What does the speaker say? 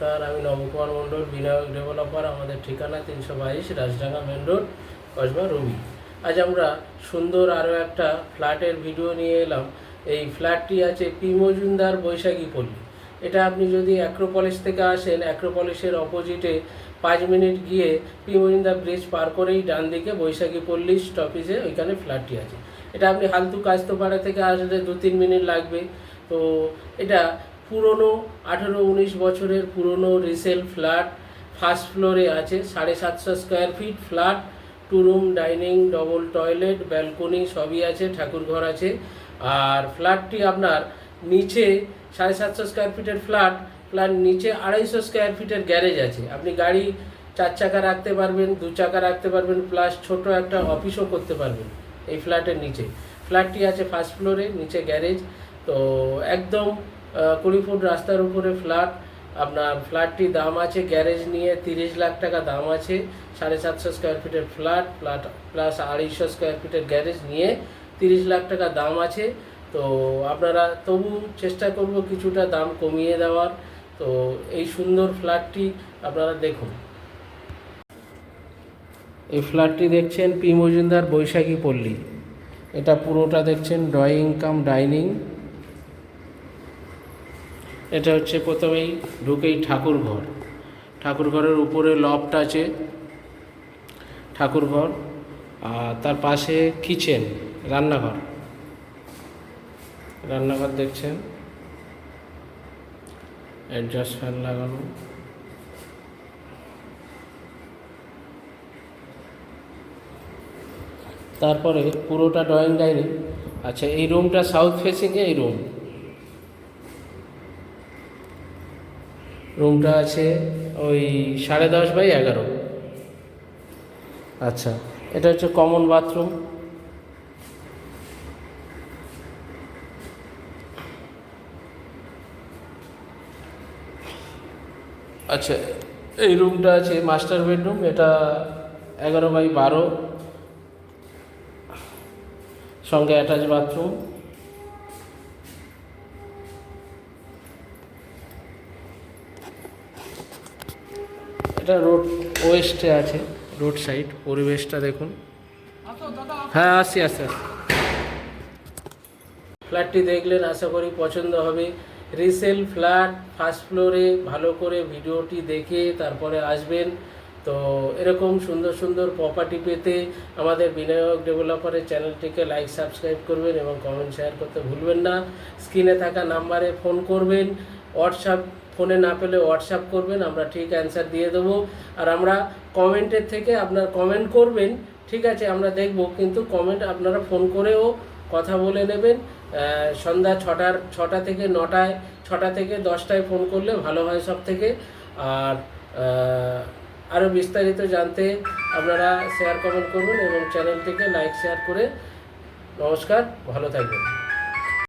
নমস্কার, আমি নবকুমার মণ্ডল, বিনায়ক ডেভেলপার, আমাদের ঠিকানা তিনশো বাইশ রাজডাঙ্গা মেন রোড, কসবা রবি। আজ আমরা সুন্দর আরও একটা ফ্ল্যাটের ভিডিও নিয়ে এলাম। এই ফ্ল্যাটটি আছে পি মজুমদার বৈশাখী পল্লী। এটা আপনি যদি অ্যাক্রোপলিস থেকে আসেন, অ্যাক্রোপলিসের অপোজিটে পাঁচ মিনিট গিয়ে পি মজুমদার ব্রিজ পার করেই ডান দিকে বৈশাখী পল্লী স্টপেজে ওইখানে ফ্ল্যাটটি আছে। এটা আপনি হালতু কাস্তপাড়া থেকে আসলে দু তিন মিনিট লাগবে। তো এটা পুরনো আঠেরো উনিশ বছরের পুরনো রিসেল ফ্ল্যাট ফার্স্ট ফ্লোরে আছে সাড়ে সাতশো square feet flat two room dining double toilet balcony সবই আছে ঠাকুরঘর আছে। আর ফ্ল্যাটটি আপনার নিচে সাড়ে সাতশো স্কোয়ার ফিটের ফ্ল্যাট ফ্ল্যাট নিচে আড়াইশো স্কোয়ার ফিটের গ্যারেজ আছে। আপনি গাড়ি চার চাকা রাখতে পারবেন, দু চাকা রাখতে পারবেন প্লাস ছোট একটা অফিসও করতে পারবেন এই ফ্ল্যাটের নিচে। ফ্ল্যাটটি আছে ফার্স্ট ফ্লোরে নিচে গ্যারেজ তো একদম কুড়ি ফুট রাস্তার উপরে ফ্ল্যাট। আপনার ফ্ল্যাটটির দাম আছে, গ্যারেজ নিয়ে তিরিশ লাখ টাকা দাম আছে, সাড়ে সাতশো স্কোয়ার ফিটের ফ্ল্যাট ফ্ল্যাট প্লাস আড়াইশো স্কোয়ার ফিটের গ্যারেজ নিয়ে তিরিশ লাখ টাকা দাম আছে। তো আপনারা তবু চেষ্টা করব কিছুটা দাম কমিয়ে দেওয়ার। তো এই সুন্দর ফ্ল্যাটটি আপনারা দেখুন। এই ফ্ল্যাটটি দেখছেন পি মজুমদার বৈশাখী পল্লী। এটা পুরোটা দেখছেন ড্রয়িং কাম ডাইনিং। এটা হচ্ছে প্রথমেই ঢুকেই ঠাকুর ঘর ঠাকুর ঘরের উপরে লফট আছে ঠাকুর ঘর আর তার পাশে কিচেন রান্নাঘর। রান্নাঘর দেখছেন? অ্যাডজাস্ট ফ্যান লাগানো। তারপরে পুরোটা ড্রয়িং ডাইনিং আচ্ছা এই রুমটা সাউথ ফেসিংয়ে এই রুম রুমটা আছে ওই সাড়ে দশ বাই এগারো। আচ্ছা এটা হচ্ছে কমন বাথরুম আচ্ছা এই রুমটা আছে মাস্টার বেডরুম এটা এগারো বাই বারো। সঙ্গে অ্যাটাচ বাথরুম এটা রোড ওয়েস্টে আছে রোড সাইড পরিবেশটা দেখুন। হ্যাঁ আসছি আসছি আসছি। ফ্ল্যাটটি দেখলেন আশা করি পছন্দ হবে। রিসেল ফ্ল্যাট ফার্স্ট ফ্লোরে ভালো করে ভিডিওটি দেখে তারপরে আসবেন। তো এরকম সুন্দর সুন্দর প্রপার্টি পেতে আমাদের বিনায়ক ডেভেলপারের চ্যানেলটিকে লাইক সাবস্ক্রাইব করবেন এবং কমেন্ট শেয়ার করতে ভুলবেন না। স্ক্রিনে থাকা নাম্বারে ফোন করবেন। হোয়াটসঅ্যাপ ফোনে না পেলে হোয়াটসঅ্যাপ করবেন, আমরা ঠিক অ্যান্সার দিয়ে দেবো। আর আমরা কমেন্টের থেকে আপনার কমেন্ট করবেন, ঠিক আছে, আমরা দেখব, কিন্তু কমেন্ট আপনারা ফোন করেও কথা বলে নেবেন। সন্ধ্যা ছটার, ছটা থেকে নটায়, ছটা থেকে দশটায় ফোন করলে ভালো হয় সব থেকে আর আরও বিস্তারিত জানতে আপনারা শেয়ার কমেন্ট করুন এবং চ্যানেলটিকে লাইক শেয়ার করে নমস্কার, ভালো থাকবেন।